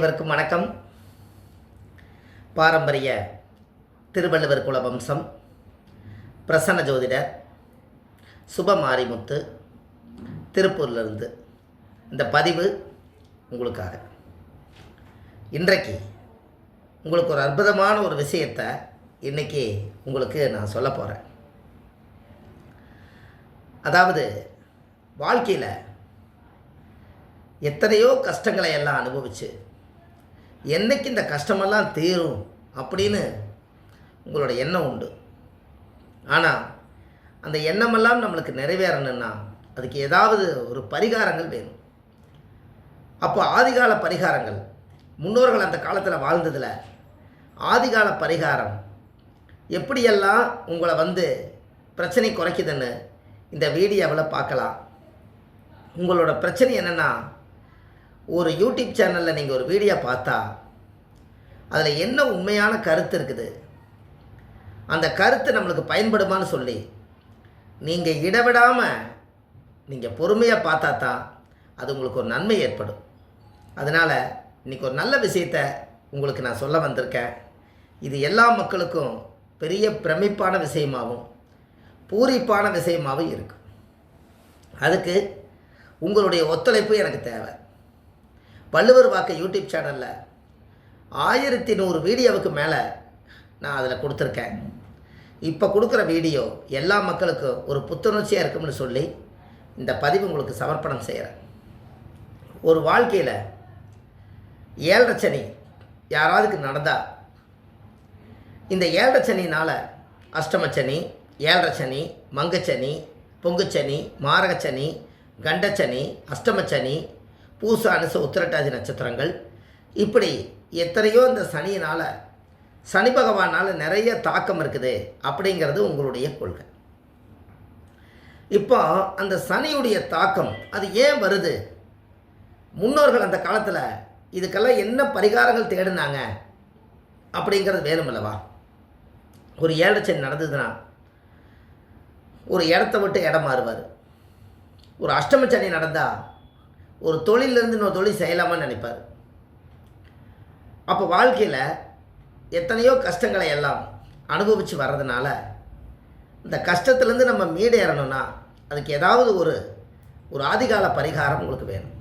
அனைவருக்கும் வணக்கம். பாரம்பரிய திருவள்ளுவர் குலவம்சம். பிரசன்ன ஜோதிடர் சுபமாரிமுத்து திருப்பூர்லேருந்து இந்த பதிவு உங்களுக்காக. இன்றைக்கு உங்களுக்கு ஒரு அற்புதமான ஒரு விஷயத்தை இன்றைக்கி உங்களுக்கு நான் சொல்ல போகிறேன் அதாவது வாழ்க்கையில் எத்தனையோ கஷ்டங்களை எல்லாம் அனுபவிச்சு என்னைக்கு இந்த கஷ்டமெல்லாம் தீரும் அப்படின்னு உங்களோட எண்ணம் உண்டு. ஆனால் அந்த எண்ணமெல்லாம் நம்மளுக்கு நிறைவேறணும்னா அதுக்கு ஏதாவது ஒரு பரிகாரங்கள் வேணும். அப்போ ஆதிகால பரிகாரங்கள் முன்னோர்கள் அந்த காலத்தில் வாழ்ந்ததில் ஆதிகால பரிகாரம் எப்படியெல்லாம் உங்களை வந்து பிரச்சனை குறைக்குதுன்னு இந்த வீடியோவில் பார்க்கலாம். உங்களோட பிரச்சனை என்னென்னா ஒரு யூடியூப் சேனலில் நீங்கள் ஒரு வீடியோ பார்த்தா அதில் என்ன உண்மையான கருத்து இருக்குது? அந்த கருத்து நம்மளுக்கு பயன்படுமான்னு சொல்லி நீங்கள் இடவிடாமல் நீங்கள் பொறுமையாக பார்த்தா தான் அது உங்களுக்கு ஒரு நன்மை ஏற்படும். அதனால் இன்றைக்கி ஒரு நல்ல விஷயத்தை உங்களுக்கு நான் சொல்ல வந்திருக்கேன். இது எல்லா மக்களுக்கும் பெரிய பிரமிப்பான விஷயமாகவும் பூரிப்பான விஷயமாகவும் இருக்கும் அதுக்கு உங்களுடைய ஒத்துழைப்பு எனக்கு தேவை. வள்ளுவர் வாக்கு யூடியூப் சேனலில் ஆயிரத்தி நூறு வீடியோவுக்கு மேலே நான் அதில் கொடுத்துருக்கேன். இப்போ கொடுக்குற வீடியோ எல்லா மக்களுக்கும் ஒரு புத்துணர்ச்சியாக இருக்கும்னு சொல்லி இந்த பதிவு உங்களுக்கு சமர்ப்பணம் செய்கிறேன் ஒரு வாழ்க்கையில் ஏழரை சனி யாராவதுக்கு நடந்தால் இந்த ஏழரை சனினால் அஷ்டமச்சனி ஏழரை சனி மங்கச்சனி பொங்குச்சனி மாரகச்சனி கண்டச்சனி அஷ்டமச்சனி பூச அனுச உத்திரட்டாதி நட்சத்திரங்கள். இப்படி எத்தனையோ இந்த சனியினால் சனி பகவானால் நிறைய தாக்கம் இருக்குது அப்படிங்கிறது உங்களுடைய கொள்கை. இப்போ அந்த சனியுடைய தாக்கம் அது ஏன் வருது? முன்னோர்கள் அந்த காலத்தில் இதுக்கெல்லாம் என்ன பரிகாரங்கள் தேடினாங்க? அப்படிங்கிறது வேணுமில்லவா ஒரு ஏழரை சனி நடந்ததுன்னா ஒரு இடத்த விட்டு இடம் மாறுவார். ஒரு அஷ்டமச்சனி சனி நடந்தால் ஒரு தொழிலிருந்து இன்னொரு தொழில் செய்யலாமா நினைப்பார். அப்போ வாழ்க்கையில் எத்தனையோ கஷ்டங்களை எல்லாம் அனுபவித்து வர்றதுனால இந்த கஷ்டத்துலேருந்து நம்ம மீடேறணும்னா அதுக்கு ஏதாவது ஒரு ஒரு ஆதிகால பரிகாரம் உங்களுக்கு வேணும்.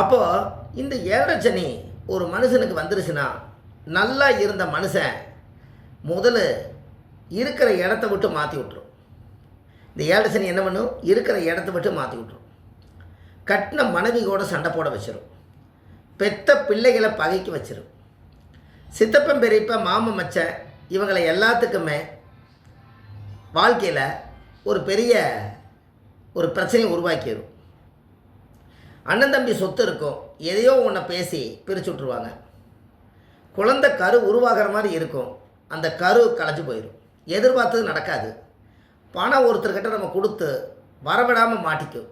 அப்போது இந்த ஏழரை ஒரு மனுஷனுக்கு வந்துருச்சுன்னா நல்லா இருந்த மனுஷன் முதல்ல இருக்கிற இடத்த விட்டு மாற்றி விட்டுரும். இந்த ஏழரை என்ன பண்ணும்? இருக்கிற இடத்த விட்டு மாற்றி விட்ரும் கட்டின மனைவி கூட சண்டை போட வச்சிடும் பெத்த பிள்ளைகளை பகைக்கு வச்சிடும் சித்தப்பன் பெரியப்ப மாமன் மச்சன் இவங்களை எல்லாத்துக்குமே வாழ்க்கையில் ஒரு பெரிய ஒரு பிரச்சனையை உருவாக்கிடும் அண்ணன் தம்பி சொத்து இருக்கும். எதையோ ஒன்றை பேசி பிரித்து விட்ருவாங்க குழந்தை கரு உருவாகிற மாதிரி இருக்கும். அந்த கரு களைஞ்சு போயிடும் எதிர்பார்த்தது நடக்காது. பணம் ஒருத்தர்கிட்ட நம்ம கொடுத்து வரவிடாமல் மாட்டிக்கும்.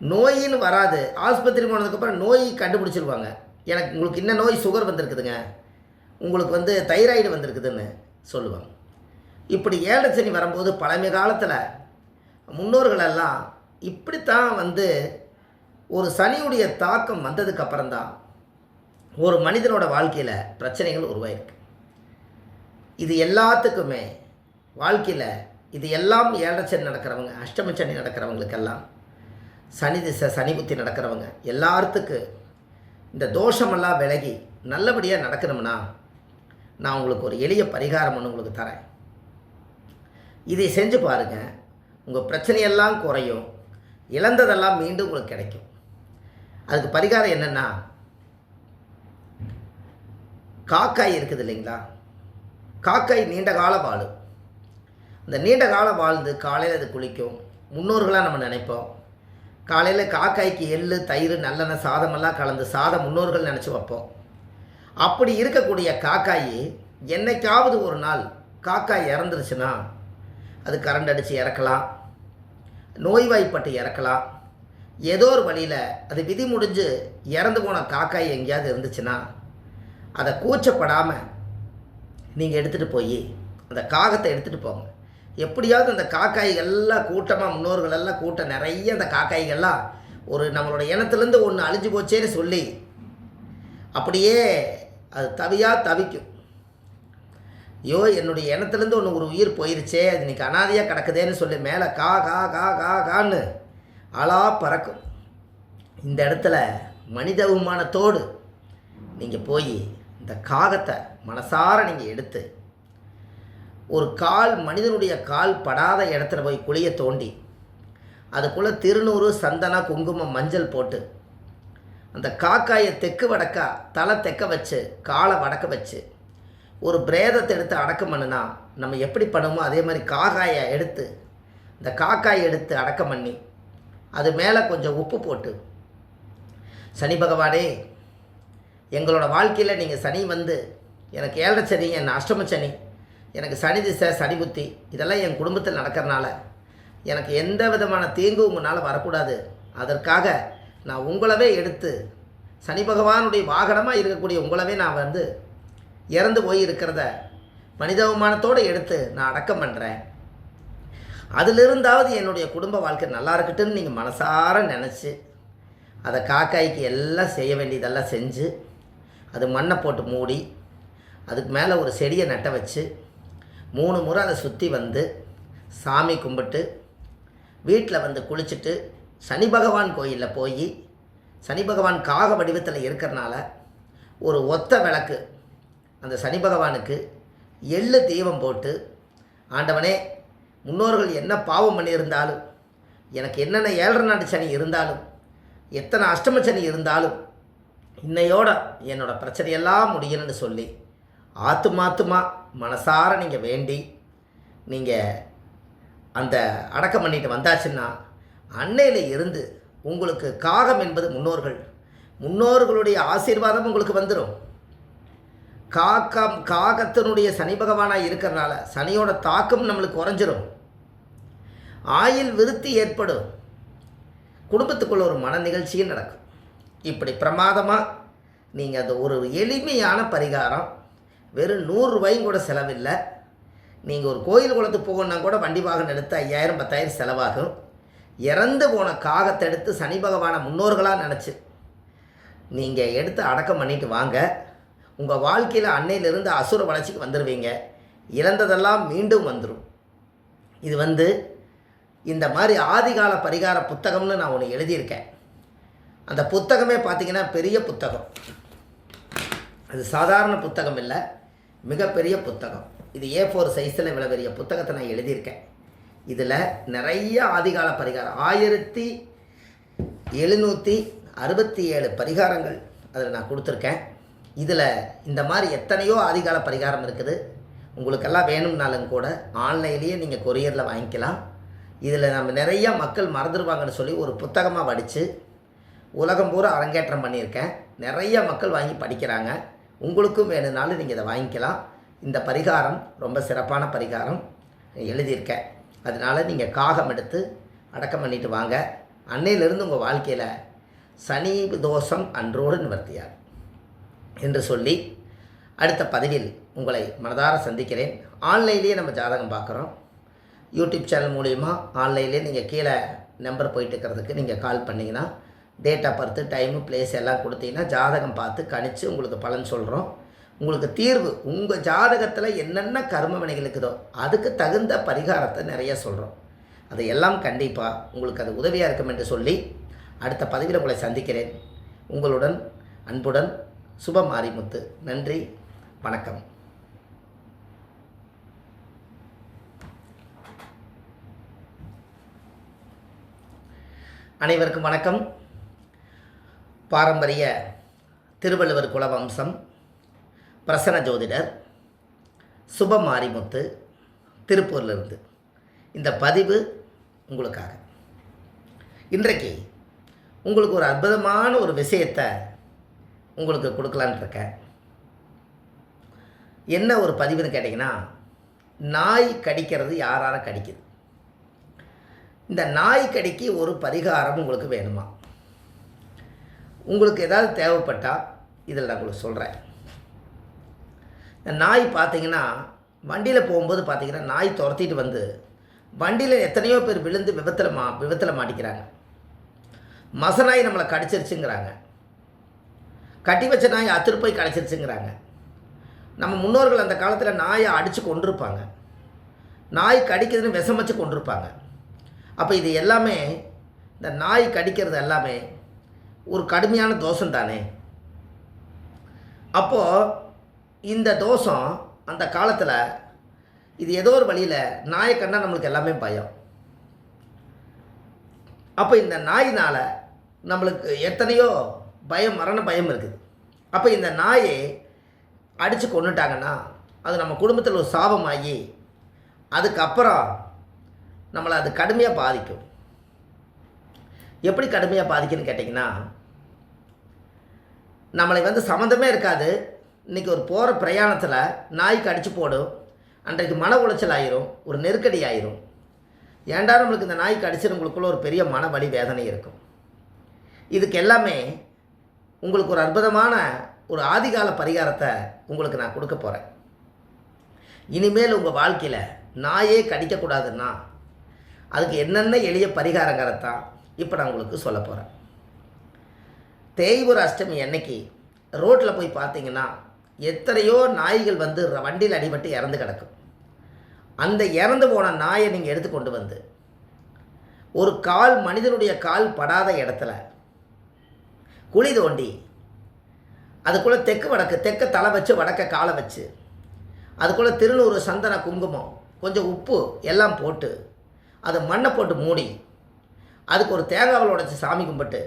நோயின்னு வராது. ஆஸ்பத்திரி போனதுக்கப்புறம் நோய் கண்டுபிடிச்சிருவாங்க. எனக்கு உங்களுக்கு இன்ன நோய் சுகர் வந்திருக்குதுங்க. உங்களுக்கு வந்து தைராய்டு வந்திருக்குதுன்னு சொல்லுவாங்க. இப்படி ஏழரை சனி வரும்போது பழமை காலத்தில் முன்னோர்களெல்லாம் இப்படித்தான் வந்து ஒரு சனியுடைய தாக்கம் வந்ததுக்கப்புறம் தான் ஒரு மனிதனோட வாழ்க்கையில் பிரச்சனைகள் உருவாயிருக்கு. இது எல்லாத்துக்குமே வாழ்க்கையில் இது எல்லாம் ஏழரை சனி நடக்கிறவங்க அஷ்டம சனி நடக்கிறவங்களுக்கெல்லாம் சனி திசை சனி புத்தி நடக்கிறவங்க எல்லாத்துக்கு இந்த தோஷமெல்லாம் விலகி நல்லபடியாக நடக்கணும்னா நான் உங்களுக்கு ஒரு எளிய பரிகாரம் ஒன்று உங்களுக்கு தரேன். இதை செஞ்சு பாருங்கள் உங்கள் பிரச்சனையெல்லாம் குறையும் இழந்ததெல்லாம் மீண்டும் உங்களுக்கு கிடைக்கும். அதுக்கு பரிகாரம் என்னென்னா காக்காய் இருக்குது இல்லைங்களா? காக்காய் நீண்ட காலம் வாழும். இந்த நீண்ட காலம் வாழ்ந்து காலையில் அது குளிக்கும். முன்னோர்களாக நம்ம நினைப்போம். காலையில் காக்காய்க்கு எள்ளு தயிர் நல்லெண்ணெய் சாதமெல்லாம் கலந்து சாதம் முன்னோர்கள் நினச்சி வைப்போம். அப்படி இருக்கக்கூடிய காக்காய் என்னைக்காவது ஒரு நாள் காக்காய் இறந்துருச்சுன்னா அது கரண்ட் அடித்து இறக்கலாம் நோய்வாய்ப்பட்டு இறக்கலாம். ஏதோ ஒரு வழியில் அது விதி முடிஞ்சு இறந்து போன காக்காய் எங்கேயாவது இருந்துச்சுன்னா அதை கூச்சப்படாமல் நீங்கள் எடுத்துகிட்டு போய் அந்த காகத்தை எடுத்துகிட்டு போங்க. எப்படியாவது அந்த காக்காய்கள்லாம் கூட்டமாக முன்னோர்கள் எல்லாம் கூட்டம் நிறைய அந்த காக்காய்கள்லாம் ஒரு நம்மளோட இனத்துலேருந்து ஒன்று அழிஞ்சு போச்சேன்னு சொல்லி அப்படியே அது தவியாக தவிக்கும். ஐயோ என்னுடைய இனத்துலேருந்து ஒன்று ஒரு உயிர் போயிருச்சே அது இன்னைக்கு அனாதையாக கிடக்குதேன்னு சொல்லி மேலே கா கா கா கா கான்னு அழா பறக்கும். இந்த இடத்துல மனித விமானத்தோடு நீங்கள் போய் இந்த காகத்தை மனசார நீங்கள் எடுத்து ஒரு கால் மனிதனுடைய கால் படாத இடத்துல போய் குழியை தோண்டி அதுக்குள்ளே திருநூறு சந்தன குங்குமம் மஞ்சள் போட்டு அந்த காக்காயை தெற்கு வடக்கா தலை தெக்க வச்சு காலை வடக்க வச்சு ஒரு பிரேதத்தை எடுத்து அடக்கம் பண்ணுனா நம்ம எப்படி பண்ணுமோ அதே மாதிரி காக்காயை எடுத்து இந்த காக்காயை எடுத்து அடக்கம் பண்ணி அது மேலே கொஞ்சம் உப்பு போட்டு சனி பகவானே எங்களோட வாழ்க்கையில் நீங்கள் சனி வந்து எனக்கு ஏழரை சனி என் அஷ்டம சனி எனக்கு சனி திசை சனி புத்தி இதெல்லாம் என் குடும்பத்தில் நடக்கிறனால எனக்கு எந்த விதமான தீங்கு உங்களால் வரக்கூடாது. அதற்காக நான் உங்களவே எடுத்து சனி பகவானுடைய வாகனமாக இருக்கக்கூடிய உங்களவே நான் வந்து இறந்து போய் இருக்கிறத மனிதாபிமானத்தோடு எடுத்து நான் அடக்கம் பண்ணுறேன் அதிலிருந்தாவது என்னுடைய குடும்ப வாழ்க்கை நல்லா இருக்கட்டும்னு நீங்கள் மனசார நினச்சி அதை காக்காய்க்கு எல்லாம் செய்ய வேண்டியதெல்லாம் செஞ்சு அது மண்ணை போட்டு மூடி அதுக்கு மேலே ஒரு செடியை நட்ட வச்சு மூணு முறை அதை சுற்றி வந்து சாமி கும்பிட்டு வீட்டில் வந்து குளிச்சுட்டு சனி பகவான் கோயிலில் போய் சனி பகவான் காக வடிவத்தில் இருக்கிறனால ஒரு ஒத்த விளக்கு அந்த சனி பகவானுக்கு எள்ளு தீபம் போட்டு ஆண்டவனே முன்னோர்கள் என்ன பாவம் பண்ணியிருந்தாலும் எனக்கு என்னென்ன ஏழரை நாட்டு சனி இருந்தாலும் எத்தனை அஷ்டம சனி இருந்தாலும் இன்னையோட என்னோட பிரச்சனையெல்லாம் முடியணும்னு சொல்லி ஆத்துமாத்துமா மனசார நீங்கள் வேண்டி நீங்கள் அந்த அடக்கம் பண்ணிட்டு வந்தாச்சுன்னா அன்னையில் இருந்து உங்களுக்கு காகம் என்பது முன்னோர்கள். முன்னோர்களுடைய ஆசீர்வாதம் உங்களுக்கு வந்துடும் காக்கம் காகத்தினுடைய சனி பகவானாக இருக்கிறனால சனியோட தாக்கம் நம்மளுக்கு குறைஞ்சிரும். ஆயில் விருத்தி ஏற்படும். குடும்பத்துக்குள்ள ஒரு மன நிகழ்ச்சியும் நடக்கும். இப்படி பிரமாதமாக நீங்கள் அந்த ஒரு எளிமையான பரிகாரம் வெறும் நூறுரூவாயும் கூட செலவில்லை. நீங்கள் ஒரு கோயில் குளத்துக்கு போகணுன்னா கூட வண்டி வாகனம் எடுத்து ஐயாயிரம் பத்தாயிரம் செலவாகும். இறந்து போன காகத்தை எடுத்து சனி பகவானை முன்னோர்களாக நினச்சி. நீங்கள் எடுத்து அடக்கம் பண்ணிட்டு வாங்க. உங்கள் வாழ்க்கையில் அன்னையிலிருந்து அசுர வளர்ச்சிக்கு வந்துடுவீங்க இழந்ததெல்லாம் மீண்டும் வந்துடும் இது வந்து இந்த மாதிரி ஆதிகால பரிகார புத்தகம்னு நான் ஒன்று எழுதியிருக்கேன். அந்த புத்தகமே பார்த்தீங்கன்னா பெரிய புத்தகம். அது சாதாரண புத்தகம் இல்லை. மிகப்பெரிய புத்தகம். இது ஏ ஃபோர் சைஸில் இவ்வளோ பெரிய புத்தகத்தை நான் எழுதியிருக்கேன். இதில் நிறைய ஆதிகால பரிகாரம். ஆயிரத்தி எழுநூற்றி அறுபத்தி ஏழு பரிகாரங்கள் அதில் நான் கொடுத்துருக்கேன். இதில் இந்த மாதிரி எத்தனையோ ஆதிகால பரிகாரம் இருக்குது. உங்களுக்கெல்லாம் வேணும்னாலும் கூட ஆன்லைன்லேயே நீங்கள் கொரியரில் வாங்கிக்கலாம். இதில் நம்ம நிறைய மக்கள் மறந்துடுவாங்கன்னு சொல்லி ஒரு புத்தகமாக வடித்து உலகம் பூரா அரங்கேற்றம் பண்ணியிருக்கேன். நிறைய மக்கள் வாங்கி படிக்கிறாங்க. உங்களுக்கும் வேணும்னாலும் நீங்கள் இதை வாங்கிக்கலாம். இந்த பரிகாரம் ரொம்ப சிறப்பான பரிகாரம். எழுதியிருக்கேன் அதனால் நீங்கள் காகம் எடுத்து அடக்கம் பண்ணிட்டு வாங்க. அன்னையிலிருந்து உங்கள் வாழ்க்கையில் சனி தோஷம் அன்றோடு நிவர்த்தியார் என்று சொல்லி அடுத்த பதிவில் உங்களை மனதார சந்திக்கிறேன். ஆன்லைன்லேயே நம்ம ஜாதகம் பார்க்குறோம். யூடியூப் சேனல் மூலிமா ஆன்லைன்லேயே நீங்கள் கீழே நம்பர் போயிட்டு இருக்கிறதுக்கு நீங்கள் கால் பண்ணிங்கன்னா date of birth time place எல்லாம் கொடுத்தீங்கன்னா ஜாதகம் பார்த்து கணித்து உங்களுக்கு பலன் சொல்கிறோம் உங்களுக்கு தீர்வு உங்கள் ஜாதகத்தில் என்னென்ன கர்ம வினைகள் இருக்குதோ அதுக்கு தகுந்த பரிகாரத்தை நிறைய சொல்கிறோம் அதையெல்லாம் கண்டிப்பாக உங்களுக்கு அது உதவியாக இருக்கும் என்று சொல்லி அடுத்த பதவியில் உங்களை சந்திக்கிறேன். உங்களுடன் அன்புடன் சுப மாரிமுத்து நன்றி வணக்கம். அனைவருக்கும் வணக்கம். பாரம்பரிய திருவள்ளுவர் குலவம்சம் பிரசன்ன ஜோதிடர் சுப மாரிமுத்து திருப்பூர்லேருந்து. இந்த பதிவு உங்களுக்காக. இன்றைக்கு உங்களுக்கு ஒரு அற்புதமான ஒரு விஷயத்தை உங்களுக்கு கொடுக்கலான்னு இருக்கேன் என்ன ஒரு பதிவுன்னு கேட்டிங்கன்னா நாய் கடிக்கிறது யாரார கடிக்குது? இந்த நாய் கடிக்கு ஒரு பரிகாரம் உங்களுக்கு வேணுமா? உங்களுக்கு ஏதாவது தேவைப்பட்டால் இதில் நான் உங்களுக்கு சொல்கிறேன் இந்த நாய் பார்த்தீங்கன்னா வண்டியில் போகும்போது பார்த்தீங்கன்னா நாய் துரத்திட்டு வந்து வண்டியில் எத்தனையோ பேர் விழுந்து விபத்தில் மா விபத்தில் மாட்டிக்கிறாங்க. மசநாய் நம்மளை கடிச்சிருச்சுங்கிறாங்க. கட்டி வச்ச நாய் அத்துரு போய் கடிச்சிருச்சுங்கிறாங்க. நம்ம முன்னோர்கள் அந்த காலத்தில் நாயை அடித்து கொண்டிருப்பாங்க. நாய் கடிக்கிறதுன்னு விஷம் வச்சு கொண்டிருப்பாங்க. அப்போ இது எல்லாமே இந்த நாய் கடிக்கிறது எல்லாமே ஒரு கடுமையான தோஷம் தானே? அப்போது இந்த தோஷம் அந்த காலத்தில் இது ஏதோ ஒரு வழியில் நாயை கண்டால் நம்மளுக்கு எல்லாமே பயம். அப்போ இந்த நாயினால் நம்மளுக்கு எத்தனையோ பயம் மரண பயம் இருக்குது. அப்போ இந்த நாயை அடித்து கொண்டுட்டாங்கன்னா அது நம்ம குடும்பத்தில் ஒரு சாபமாகி அதுக்கப்புறம் நம்மளை அது கடுமையாக பாதிக்கும். எப்படி கடுமையாக பாதிக்குன்னு கேட்டிங்கன்னா நம்மளை வந்து சம்மந்தமே இருக்காது. இன்றைக்கி ஒரு போகிற பிரயாணத்தில் நாய்க்கு அடித்து போடும். அன்றைக்கு மன உளைச்சல் ஆயிரும் ஒரு நெருக்கடி ஆயிரும். ஏண்டா நம்மளுக்கு இந்த நாய்க்கு அடிச்சிருங்களுக்குள்ள ஒரு பெரிய மன வலி வேதனை இருக்கும். இதுக்கு எல்லாமே உங்களுக்கு ஒரு அற்புதமான ஒரு ஆதிகால பரிகாரத்தை உங்களுக்கு நான் கொடுக்க போகிறேன் இனிமேல் உங்கள் வாழ்க்கையில் நாயே கடிக்கக்கூடாதுன்னா அதுக்கு என்னென்ன எளிய பரிகாரங்கிறதான் இப்போ நான் உங்களுக்கு சொல்ல போகிறேன் தேய்புர அஷ்டமி அன்னைக்கு ரோட்டில் போய் பார்த்தீங்கன்னா எத்தனையோ நாய்கள் வந்து வண்டியில் அடிபட்டு இறந்து கிடக்கும். அந்த இறந்து போன நாயை நீங்கள் எடுத்து கொண்டு வந்து ஒரு கால் மனிதனுடைய கால் படாத இடத்துல குழி தோண்டி அதுக்குள்ளே தெற்கு வடக்கு தெற்க தலை வச்சு வடக்க காலை வச்சு அதுக்குள்ளே திருநூறு சந்தன குங்குமம் கொஞ்சம் உப்பு எல்லாம் போட்டு அதை மண்ணை போட்டு மூடி அதுக்கு ஒரு தேங்காவில் உடைச்சி சாமி கும்பிட்டு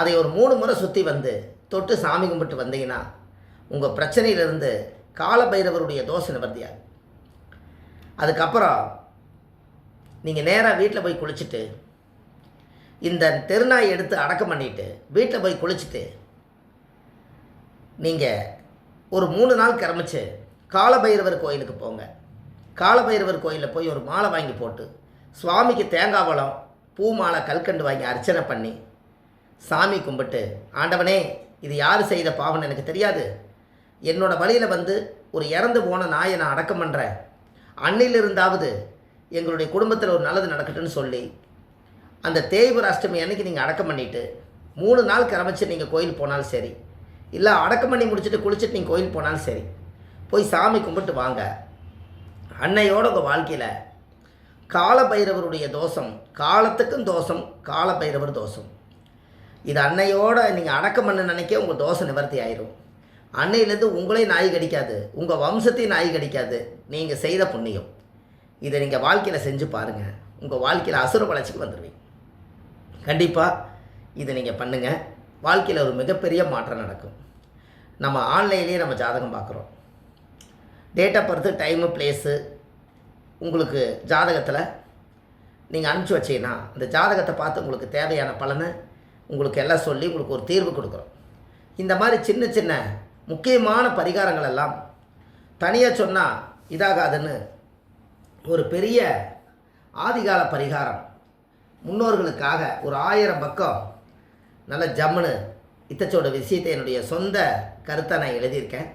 அதை ஒரு மூணு முறை சுற்றி வந்து தொட்டு சாமி கும்பிட்டு வந்தீங்கன்னா உங்கள் பிரச்சனையிலிருந்து காலபைரவருடைய தோசை நிவர்த்தியாகும். அதுக்கப்புறம் நீங்கள் நேராக வீட்டில் போய் குளிச்சுட்டு இந்த தெருநாய் எடுத்து அடக்கம் பண்ணிட்டு வீட்டில் போய் குளிச்சுட்டு நீங்கள் ஒரு மூணு நாள் கிளம்பிச்சு காலபைரவர் கோயிலுக்கு போங்க. காலபைரவர் கோயிலில் போய் ஒரு மாலை வாங்கி போட்டு சுவாமிக்கு தேங்காய் பழம் பூ மாலை கல்கண்டு வாங்கி அர்ச்சனை பண்ணி சாமி கும்பிட்டு ஆண்டவனே இது யார் செய்த பாவம்னு எனக்கு தெரியாது. என்னோட வழியில் வந்து ஒரு இறந்து போன நாயை நான் அடக்கம் பண்ணுறேன் அன்னையிலிருந்தாவது எங்களுடைய குடும்பத்தில் ஒரு நல்லது நடக்கட்டும்னு சொல்லி அந்த தேய்புர அஷ்டமி அன்னைக்கு நீங்கள் அடக்கம் பண்ணிவிட்டு மூணு நாள் கிளம்பிச்சு நீங்கள் கோயில் போனாலும் சரி இல்லை அடக்கம் பண்ணி முடிச்சுட்டு குளிச்சுட்டு நீங்கள் கோயில் போனாலும் சரி போய் சாமி கும்பிட்டு வாங்க. அன்னையோட உங்கள் வாழ்க்கையில் காலபைரவருடைய தோஷம் காலத்துக்கும் தோஷம் காலபைரவர் தோஷம். இது அன்னையோட நீங்கள் அடக்கம் பண்ண நினைக்க உங்கள் தோசை நிவர்த்தி ஆயிரும். அன்னையிலேருந்து உங்களே நாய் கடிக்காது உங்கள் வம்சத்தையும் நாய் கடிக்காது நீங்கள் செய்த புண்ணியம். இதை நீங்கள் வாழ்க்கையில் செஞ்சு பாருங்கள் உங்கள் வாழ்க்கையில் அசுர வளர்ச்சிக்கு வந்துடுவீங்க கண்டிப்பாக இதை நீங்கள் பண்ணுங்கள் வாழ்க்கையில் ஒரு மிகப்பெரிய மாற்றம் நடக்கும். நம்ம ஆன்லைன்லேயே நம்ம ஜாதகம் பார்க்குறோம் date of birth time place உங்களுக்கு ஜாதகத்தில் நீங்கள் அனுப்பிச்சி வச்சீங்கன்னா அந்த ஜாதகத்தை பார்த்து உங்களுக்கு தேவையான பலனை உங்களுக்கு எல்லாம் சொல்லி உங்களுக்கு ஒரு தீர்வு கொடுக்குறோம். இந்த மாதிரி சின்ன சின்ன முக்கியமான பரிகாரங்கள் எல்லாம் தனியாக சொன்னால் இதாகாதுன்னு ஒரு பெரிய ஆதிகால பரிகாரம் முன்னோர்களுக்காக ஒரு ஆயிரம் பக்கம் நல்ல ஜம்முன்னு இத்தச்சோட விஷயத்தை என்னுடைய சொந்த கருத்தை நான் எழுதியிருக்கேன்.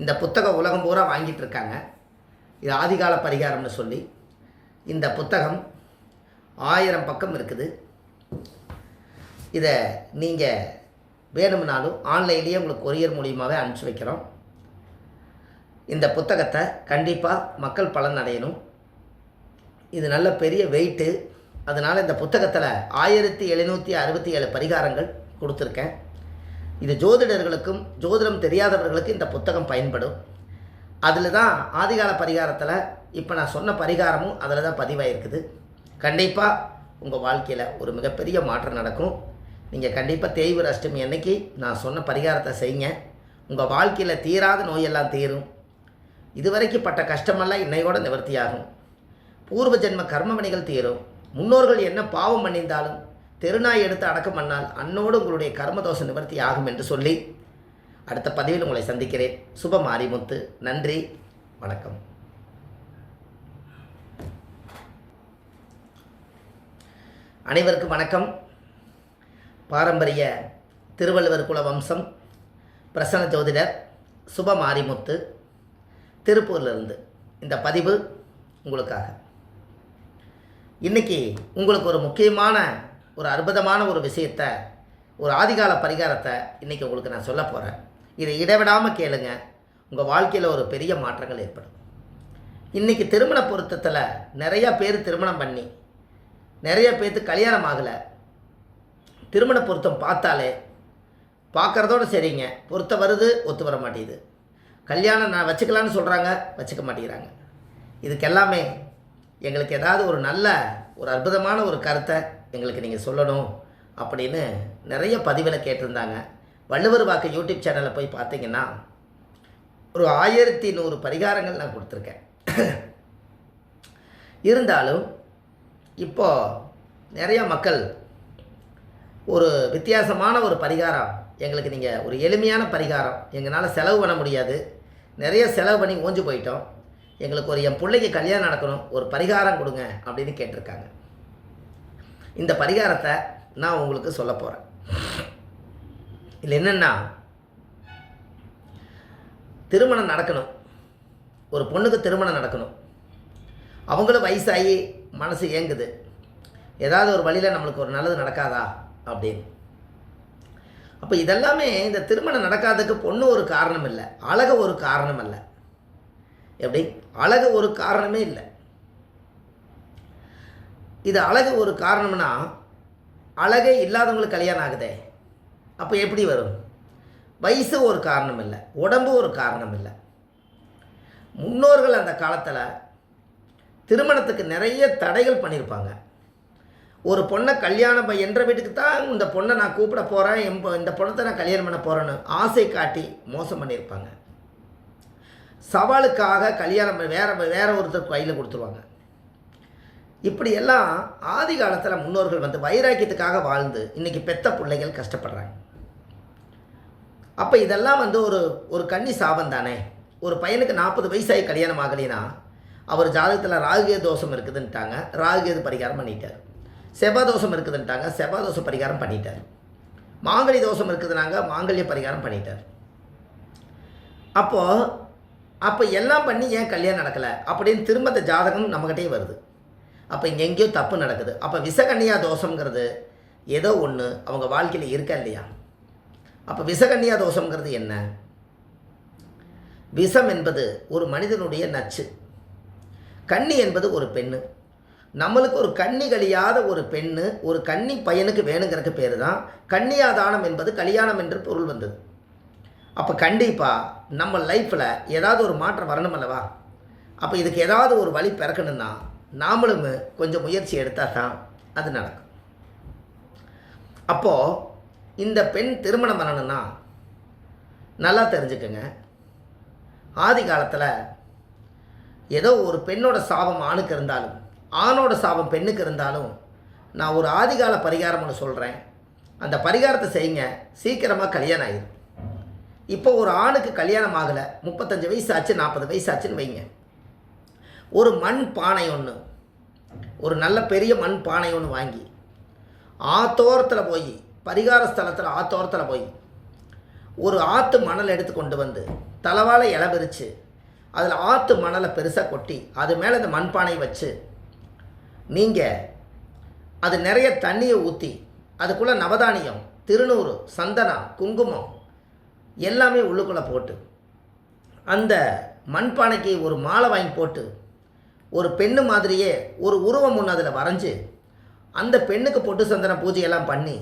இந்த புத்தகம் உலகம் பூரா வாங்கிட்டு இருக்காங்க. இது ஆதிகால பரிகாரம்னு சொல்லி இந்த புத்தகம் ஆயிரம் பக்கம் இருக்குது. இதை நீங்கள் வேணும்னாலும் ஆன்லைன்லேயே உங்களுக்கு கொரியர் மூலியமாகவே அனுப்பிச்சி வைக்கிறோம். இந்த புத்தகத்தை கண்டிப்பாக மக்கள் பலன் அடையணும். இது நல்ல பெரிய வெயிட்டு அதனால் இந்த புத்தகத்தில் ஆயிரத்தி எழுநூற்றி அறுபத்தி ஏழு பரிகாரங்கள் கொடுத்துருக்கேன். இது ஜோதிடர்களுக்கும் ஜோதிடம் தெரியாதவர்களுக்கும் இந்த புத்தகம் பயன்படும். அதில் தான் ஆதிகால பரிகாரத்தில் இப்போ நான் சொன்ன பரிகாரமும் அதில் தான் பதிவாயிருக்குது. கண்டிப்பாக உங்கள் வாழ்க்கையில் ஒரு மிகப்பெரிய மாற்றம் நடக்கும். நீங்கள் கண்டிப்பாக தேய்வர அஷ்டமி அன்னைக்கு நான் சொன்ன பரிகாரத்தை செய்யுங்க. உங்கள் வாழ்க்கையில் தீராத நோயெல்லாம் தீரும். இதுவரைக்கும் பட்ட கஷ்டமெல்லாம் இன்னையோட நிவர்த்தியாகும். பூர்வ ஜென்ம கர்மவினைகள் தீரும். முன்னோர்கள் என்ன பாவம் பண்ணியிருந்தாலும் தெருநாய் எடுத்து அடக்கம் பண்ணால் அன்னோடு உங்களுடைய கர்மதோஷ நிவர்த்தி ஆகும் என்று சொல்லி அடுத்த பதிவில் உங்களை சந்திக்கிறேன். சுப மாரிமுத்து நன்றி. வணக்கம். அனைவருக்கும் வணக்கம். பாரம்பரிய திருவள்ளுவர் குல வம்சம் பிரசன்ன ஜோதிடர் சுப மாரிமுத்து திருப்பூர்லேருந்து இந்த பதிவு உங்களுக்காக. இன்றைக்கி உங்களுக்கு ஒரு முக்கியமான ஒரு அற்புதமான ஒரு விஷயத்தை ஒரு ஆதிகால பரிகாரத்தை இன்றைக்கி உங்களுக்கு நான் சொல்ல போகிறேன் இதை இடைவிடாமல் கேளுங்க. உங்கள் வாழ்க்கையில் ஒரு பெரிய மாற்றங்கள் ஏற்படும். இன்றைக்கி திருமண பொருத்தத்தில் நிறையா பேர் திருமணம் பண்ணி நிறைய பேர்த்து கல்யாணம் ஆகலை. திருமண பொருத்தம் பார்த்தாலே பார்க்குறதோட சரிங்க. பொருத்தம் வருது ஒத்து வர மாட்டேங்குது. கல்யாணம் நான் வச்சுக்கலான்னு சொல்கிறாங்க வச்சுக்க மாட்டேங்கிறாங்க. இதுக்கெல்லாமே எங்களுக்கு ஏதாவது ஒரு நல்ல ஒரு அற்புதமான ஒரு கருத்தை எங்களுக்கு நீங்கள் சொல்லணும் அப்படின்னு நிறைய பதிவில் கேட்டிருந்தாங்க. வள்ளுவர் வாக்கு யூடியூப் சேனலில் போய் பார்த்தீங்கன்னா ஒரு ஆயிரத்தி நூறு பரிகாரங்கள் நான் கொடுத்துருக்கேன். இருந்தாலும் இப்போ நிறைய மக்கள் ஒரு வித்தியாசமான ஒரு பரிகாரம் எங்களுக்கு நீங்கள் ஒரு எளிமையான பரிகாரம் எங்களால் செலவு பண்ண முடியாது. நிறைய செலவு பண்ணி ஓஞ்சு போயிட்டோம். எங்களுக்கு ஒரு என் பிள்ளைக்கு கல்யாணம் நடக்கணும் ஒரு பரிகாரம் கொடுங்க அப்படின்னு கேட்டிருக்காங்க. இந்த பரிகாரத்தை நான் உங்களுக்கு சொல்ல போகிறேன் இதில் என்னென்னா திருமணம் நடக்கணும். ஒரு பொண்ணுக்கு திருமணம் நடக்கணும். அவங்களும் வயசாகி மனசு ஏங்குது. ஏதாவது ஒரு வழியில் நம்மளுக்கு ஒரு நல்லது நடக்காதா? அப்படின்னு. அப்போ இதெல்லாமே இந்த திருமணம் நடக்காததுக்கு பொண்ணு ஒரு காரணம் இல்லை. அழகு ஒரு காரணம் அல்ல. எப்படி? அழகு ஒரு காரணமே இல்லை. இது அழகு ஒரு காரணம்னா அழகே இல்லாதவங்களுக்கு கல்யாணம் ஆகுதே. அப்போ எப்படி வரும்? வயசு ஒரு காரணம் இல்லை உடம்பு ஒரு காரணம் இல்லை முன்னோர்கள் அந்த காலத்தில் திருமணத்துக்கு நிறைய தடைகள் பண்ணியிருப்பாங்க ஒரு பொண்ணை கல்யாணம் என்ற வீட்டுக்கு தான் இந்த பொண்ணை நான் கூப்பிட போகிறேன் எம்ப இந்த பொண்ணத்தை நான் கல்யாணம் பண்ண போகிறேன்னு ஆசை காட்டி மோசம் பண்ணியிருப்பாங்க சவாலுக்காக கல்யாணம் வேறு வேற வேற ஒருத்தர் கையில் கொடுத்துருவாங்க. இப்படியெல்லாம் ஆதி காலத்தில் முன்னோர்கள் வந்து வைராக்கியத்துக்காக வாழ்ந்து இன்றைக்கி பெத்த பிள்ளைகள் கஷ்டப்படுறாங்க. அப்போ இதெல்லாம் வந்து ஒரு ஒரு கன்னி சாபம் தானே? ஒரு பையனுக்கு நாற்பது வயசாகி கல்யாணம் ஆகலைன்னா அவர் ஜாதகத்தில் ராகுகே தோஷம் இருக்குதுன்ட்டாங்க ராகுகேது பரிகாரம் பண்ணிட்டார். செவ்வாய் தோஷம் இருக்குதுன்ட்டாங்க செவ்வாய் தோஷம் பரிகாரம் பண்ணிட்டார். மாங்கலி தோஷம் இருக்குதுனாங்க மாங்கல்ய பரிகாரம் பண்ணிட்டார். அப்போது அப்போ எல்லாம் பண்ணி ஏன் கல்யாணம் நடக்கலை? அப்படின்னு திரும்ப அந்த ஜாதகம் நம்மகிட்டே வருது. அப்போ இங்கே எங்கேயோ தப்பு நடக்குது. அப்போ விசகன்னியா தோஷங்கிறது ஏதோ ஒன்று அவங்க வாழ்க்கையில் இருக்கா இல்லையா? அப்போ விசகன்னியா தோஷங்கிறது என்ன? விஷம் என்பது ஒரு மனிதனுடைய நச்சு. கன்னி என்பது ஒரு பெண்ணு. நம்மளுக்கு ஒரு கன்னி கழியாத ஒரு பெண்ணு ஒரு கன்னி பையனுக்கு வேணுங்கிறக்கு பேர் தான் கன்னியாதானம் என்பது கல்யாணம் என்று பொருள் வந்தது. அப்போ கண்டிப்பாக நம்ம லைஃப்பில் ஏதாவது ஒரு மாற்றம் வரணும் அல்லவா? அப்போ இதுக்கு ஏதாவது ஒரு வழி பிறக்கணும்னா நாமளும் கொஞ்சம் முயற்சி எடுத்தால் தான் அது நடக்கும். அப்போது இந்த பெண் திருமணம் பண்ணணும்னா நல்லா தெரிஞ்சுக்கங்க. ஆதி காலத்தில் ஏதோ ஒரு பெண்ணோட சாபம் ஆணுக்கு இருந்தாலும் ஆணோட சாபம் பெண்ணுக்கு இருந்தாலும் நான் ஒரு ஆதிகால பரிகாரம் ஒன்று சொல்கிறேன் அந்த பரிகாரத்தை செய்யுங்க. சீக்கிரமாக கல்யாணம் ஆயிடும் இப்போ ஒரு ஆணுக்கு கல்யாணம் ஆகலை. முப்பத்தஞ்சு வயசு ஆச்சு நாற்பது வயசு ஆச்சுன்னு வைங்க. ஒரு மண் பானை ஒன்று ஒரு நல்ல பெரிய மண் பானை ஒன்று வாங்கி ஆத்தோரத்தில் போய் பரிகார ஸ்தலத்தில் ஆத்தோரத்தில் போய் ஒரு ஆற்று மணல் எடுத்து கொண்டு வந்து தலவாழை இலை விரித்து அதில் ஆற்று மணலை பெருசாக கொட்டி அது மேலே இந்த மண்பானை வச்சு நீங்கள் அது நிறைய தண்ணியை ஊற்றி அதுக்குள்ளே நவதானியம் திருநூறு சந்தனம் குங்குமம் எல்லாமே உள்ளுக்குள்ளே போட்டு அந்த மண்பானைக்கு ஒரு மாலை வாங்கி போட்டு ஒரு பெண்ணு மாதிரியே ஒரு உருவம் ஒன்று அதில் வரைஞ்சி அந்த பெண்ணுக்கு பொட்டு சந்தன பூஜையெல்லாம் பண்ணி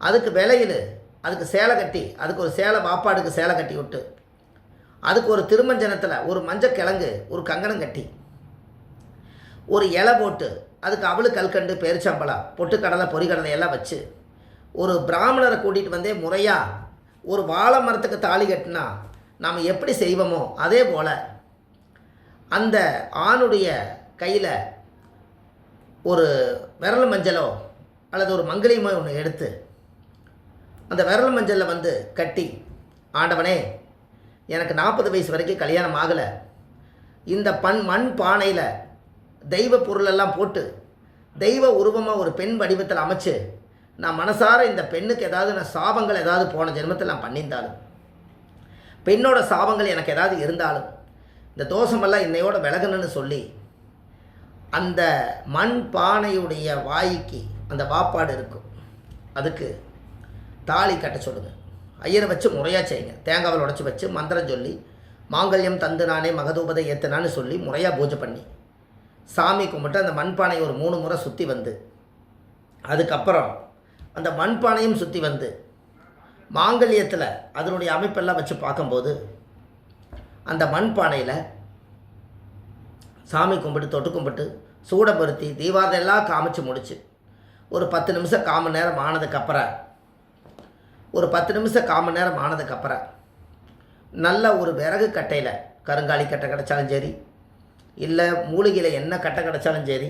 அதுக்கு விலையில் அதுக்கு சேலை கட்டி அதுக்கு ஒரு சேலை வாப்பாடுக்கு சேலை கட்டி விட்டு அதுக்கு ஒரு திருமஞ்சனத்தில் ஒரு மஞ்சள் கிழங்கு ஒரு கங்கணம் கட்டி ஒரு இலை போட்டு அதுக்கு அவளு கல்கண்டு பெருச்சம்பளம் பொட்டுக்கடலை பொறிக்கடலை எல்லாம் வச்சு ஒரு பிராமணரை கூட்டிகிட்டு வந்தே முறையாக ஒரு வாழை மரத்துக்கு தாலி கட்டினா நாம் எப்படி செய்வோமோ அதே போல் அந்த ஆணுடைய கையில் ஒரு விரல் மஞ்சளோ அல்லது ஒரு மங்கலியமோ ஒன்று எடுத்து அந்த விரல் மஞ்சளில் வந்து கட்டி ஆண்டவனே எனக்கு நாற்பது வயசு வரைக்கும் கல்யாணம் ஆகலை. இந்த பண் மண் பானையில் தெய்வ பொருளெல்லாம் போட்டு தெய்வ உருவமாக ஒரு பெண் வடிவத்தில் அமைச்சு நான் மனசார இந்த பெண்ணுக்கு ஏதாவது நான் சாபங்கள் ஏதாவது போன ஜென்மத்தில் நான் பண்ணியிருந்தாலும் பெண்ணோட சாபங்கள் எனக்கு ஏதாவது இருந்தாலும் இந்த தோஷமெல்லாம் இன்னையோட விலகணும்னு சொல்லி அந்த மண் பானையுடைய வாய்க்கு அந்த வாப்பாடு இருக்கும். அதுக்கு தாலி கட்ட சொல்லுங்கள் ஐயரை வச்சு முறையாக செய்யுங்க. தேங்காவில் உடச்சி வச்சு மந்திரம் சொல்லி மாங்கல்யம் தந்து நானே மகதூபதை ஏற்றுனான்னு சொல்லி முறையாக பூஜை பண்ணி. சாமி கும்பிட்டு அந்த மண்பானையை ஒரு மூணு முறை சுற்றி வந்து. அதுக்கப்புறம் அந்த மண்பானையும் சுற்றி வந்து. மாங்கல்யத்தில் அதனுடைய அமைப்பெல்லாம் வச்சு பார்க்கும்போது அந்த மண்பானையில் சாமி கும்பிட்டு தொட்டு கும்பிட்டு சூடப்படுத்தி தீபாவளி எல்லாம் காமிச்சு முடிச்சு. ஒரு பத்து நிமிஷம் காமன் நேரம் ஆனதுக்கப்புறம் ஒரு பத்து நிமிஷம் காமன் நேரம் ஆனதுக்கப்புறம் நல்ல ஒரு விறகு கட்டையில் கருங்காலி கட்டை கிடச்சாலும் சரி இல்லை மூலிகையில் என்ன கட்டை கிடச்சாலும் சரி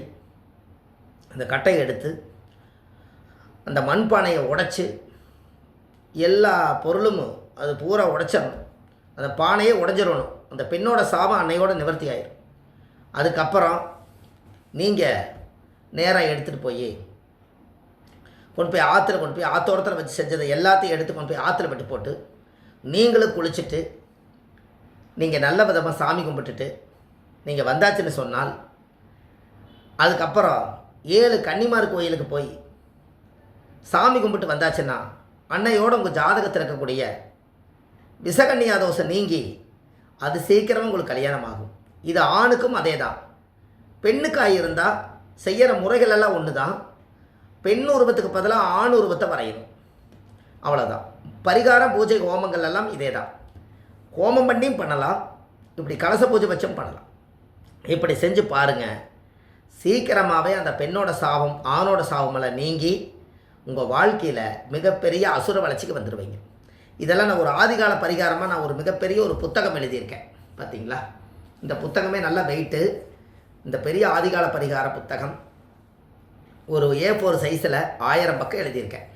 அந்த கட்டையை எடுத்து அந்த மண்பானையை உடைச்சி எல்லா பொருளும் அது பூரா உடைச்சிடணும். அந்த பானையே உடைஞ்சிடணும். அந்த பெண்ணோட சாபம் அன்னையோட நிவர்த்தி ஆயிடும் அதுக்கப்புறம் நீங்கள் நேராக எடுத்துகிட்டு போய் கொண்டு போய் ஆற்றுல கொண்டு போய் ஆத்தோரத்தில் வச்சு செஞ்சதை எல்லாத்தையும் எடுத்து கொண்டு போய் ஆற்றுல விட்டு போட்டு நீங்களும் குளிச்சுட்டு நீங்கள் நல்ல விதமாக சாமி கும்பிட்டுட்டு நீங்கள் வந்தாச்சுன்னு சொன்னால் அதுக்கப்புறம் ஏழு கன்னிமார் கோயிலுக்கு போய் சாமி கும்பிட்டு வந்தாச்சுன்னா அன்னையோட உங்கள் ஜாதகத்தில் இருக்கக்கூடிய விசகன்னியா தோசை நீங்கி அது சீக்கிரமாக உங்களுக்கு கல்யாணம் ஆகும் இது ஆணுக்கும் அதே தான் பெண்ணுக்காக இருந்தால் செய்கிற முறைகள் எல்லாம் ஒன்று தான் பெண் உருவத்துக்கு பதிலாக ஆண் உருவத்தை வரையணும். அவ்வளோதான் பரிகாரம் பூஜை ஹோமங்கள் எல்லாம் இதே தான் ஹோமம் பண்ணியும் பண்ணலாம். இப்படி கலச பூஜை வச்சும் பண்ணலாம். இப்படி செஞ்சு பாருங்கள் சீக்கிரமாகவே அந்த பெண்ணோட சாபம் ஆணோட சாபமெல்லாம் நீங்கி உங்கள் வாழ்க்கையில் மிகப்பெரிய அசுர வளர்ச்சிக்கு வந்துடுவீங்க இதெல்லாம் நான் ஒரு ஆதிகால பரிகாரமாக நான் ஒரு மிகப்பெரிய ஒரு புத்தகம் எழுதியிருக்கேன். பார்த்தீங்களா இந்த புத்தகமே நல்லா வெயிட்டு இந்த பெரிய ஆதிகால பரிகார புத்தகம். ஒரு ஏ ஃபோர் சைஸில் ஆயிரம் பக்கம் எழுதியிருக்கேன்.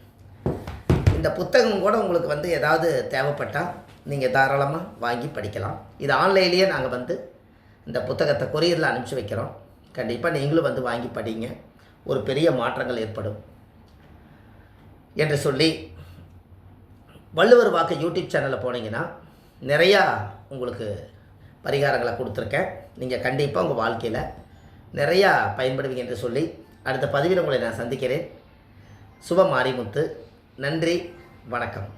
இந்த புத்தகம் கூட உங்களுக்கு வந்து ஏதாவது தேவைப்பட்டால் நீங்கள் தாராளமாக வாங்கி படிக்கலாம். இது ஆன்லைன்லேயே நாங்கள் வந்து இந்த புத்தகத்தை கொரியரில் அனுப்பிச்சி வைக்கிறோம். கண்டிப்பாக நீங்களும் வந்து வாங்கி படிங்க. ஒரு பெரிய மாற்றங்கள் ஏற்படும். என்று சொல்லி வள்ளுவர் வாக்கு யூடியூப் சேனலில் போனீங்கன்னா நிறையா உங்களுக்கு பரிகாரங்களை கொடுத்துருக்கேன். நீங்கள் கண்டிப்பாக உங்கள் வாழ்க்கையில் நிறையா பயன்படுவீங்க என்று சொல்லி அடுத்த பதிவில் உங்களை நான் சந்திக்கிறேன். சுப மாரிமுத்து நன்றி. வணக்கம்.